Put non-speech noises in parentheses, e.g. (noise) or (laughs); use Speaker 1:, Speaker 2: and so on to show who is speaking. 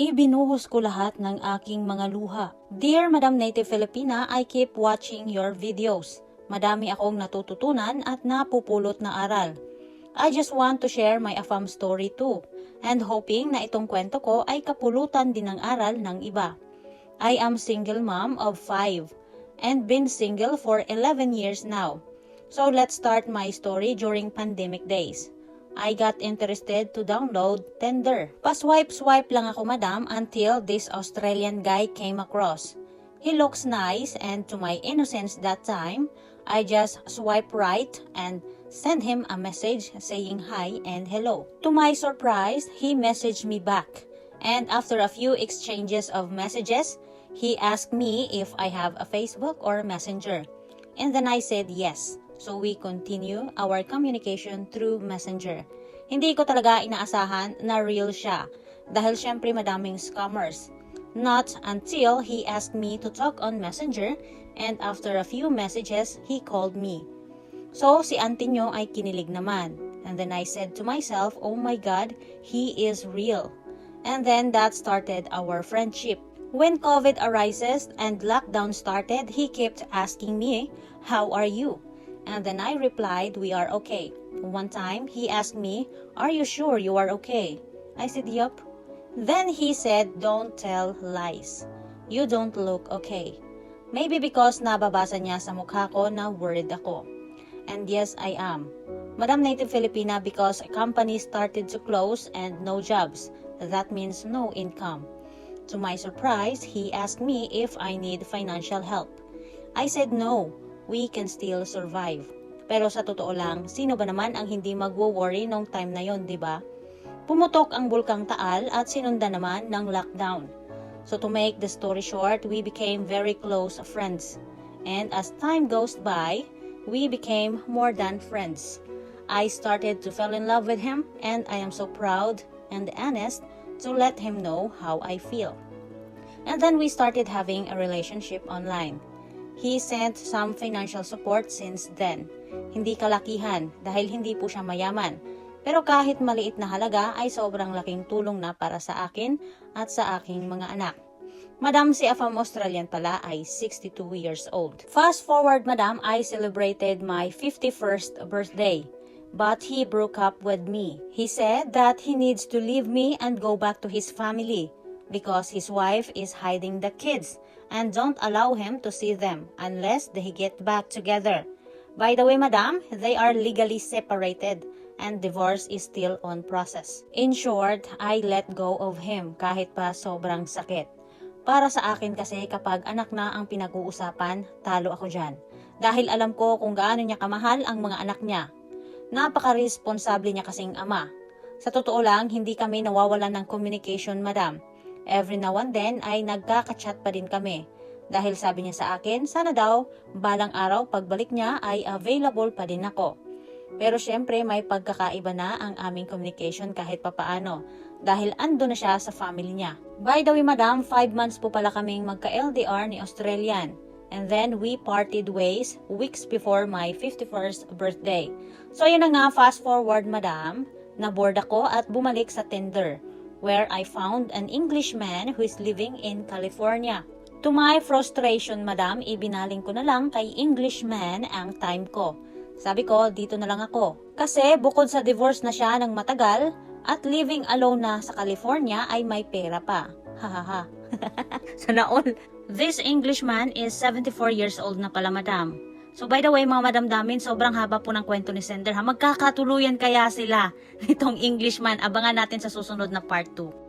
Speaker 1: Ibinuhos ko lahat ng aking mga luha. Dear Madam Native Filipina, I keep watching your videos. Madami akong natututunan at napupulot na aral. I just want to share my AFAM story too. And hoping na itong kwento ko ay kapulutan din ng aral ng iba. I am single mom of five and been single for 11 years now. So let's start my story during pandemic days. I got interested to download Tinder. Pa-swipe-swipe lang ako madam until this Australian guy came across. He looks nice and to my innocence that time, I just swipe right and send him a message saying hi and hello. To my surprise, he messaged me back. And after a few exchanges of messages, he asked me if I have a Facebook or Messenger. And then I said yes. So we continue our communication through Messenger. Hindi ko talaga inaasahan na real siya dahil syempre madaming scammers. Not until he asked me to talk on Messenger and after a few messages, he called me. So si auntie nyo ay kinilig naman. And then I said to myself, oh my God, he is real. And then that started our friendship. When COVID arises and lockdown started, he kept asking me, how are you? And then I replied, we are okay. One time, he asked me, are you sure you are okay? I said, yup. Then he said, don't tell lies. You don't look okay. Maybe because nababasa niya sa mukha ko na worried ako. And yes, I am. Madam Native Filipina because a company started to close and no jobs. That means no income. To my surprise, he asked me if I need financial help. I said no, we can still survive. Pero sa totoo lang, sino ba naman ang hindi magwo-worry nung time na yon, di ba? Pumutok ang bulkang Taal at sinunda naman ng lockdown. So to make the story short, we became very close friends. And as time goes by, we became more than friends. I started to fall in love with him and I am so proud and honest to let him know how I feel. And then we started having a relationship online. He sent some financial support since then. Hindi kalakihan dahil hindi po siya mayaman. Pero kahit maliit na halaga ay sobrang laking tulong na para sa akin at sa aking mga anak. Madam, si Afam Australian pala ay 62 years old. Fast forward, Madam, I celebrated my 51st birthday. But he broke up with me. He said that he needs to leave me and go back to his family because his wife is hiding the kids and don't allow him to see them unless they get back together. By the way, madam, they are legally separated and divorce is still on process. In short, I let go of him kahit pa sobrang sakit. Para sa akin kasi kapag anak na ang pinag-uusapan, talo ako dyan. Dahil alam ko kung gaano niya kamahal ang mga anak niya. Napaka-responsable niya kasing ama. Sa totoo lang, hindi kami nawawalan ng communication, madam. Every now and then ay nagkaka-chat pa din kami. Dahil sabi niya sa akin, sana daw, balang araw pagbalik niya ay available pa din ako. Pero syempre may pagkakaiba na ang aming communication kahit papaano dahil ando na siya sa family niya. By the way madam, 5 months po pala kaming magka-LDR ni Australian. And then we parted ways weeks before my 51st birthday. So yun na nga, fast forward madam, naboard ako at bumalik sa Tinder where I found an Englishman who is living in California. To my frustration, madam, ibinaling ko na lang kay Englishman ang time ko. Sabi ko, dito na lang ako. Kasi bukod sa divorce na siya ng matagal at living alone na sa California ay may pera pa. Hahaha. (laughs) Sana all. This Englishman is 74 years old na pala, madam. So by the way, mga madamdamin, sobrang haba po ng kwento ni Sender ha. Magkakatuluyan kaya sila (laughs) nitong Englishman. Abangan natin sa susunod na part 2.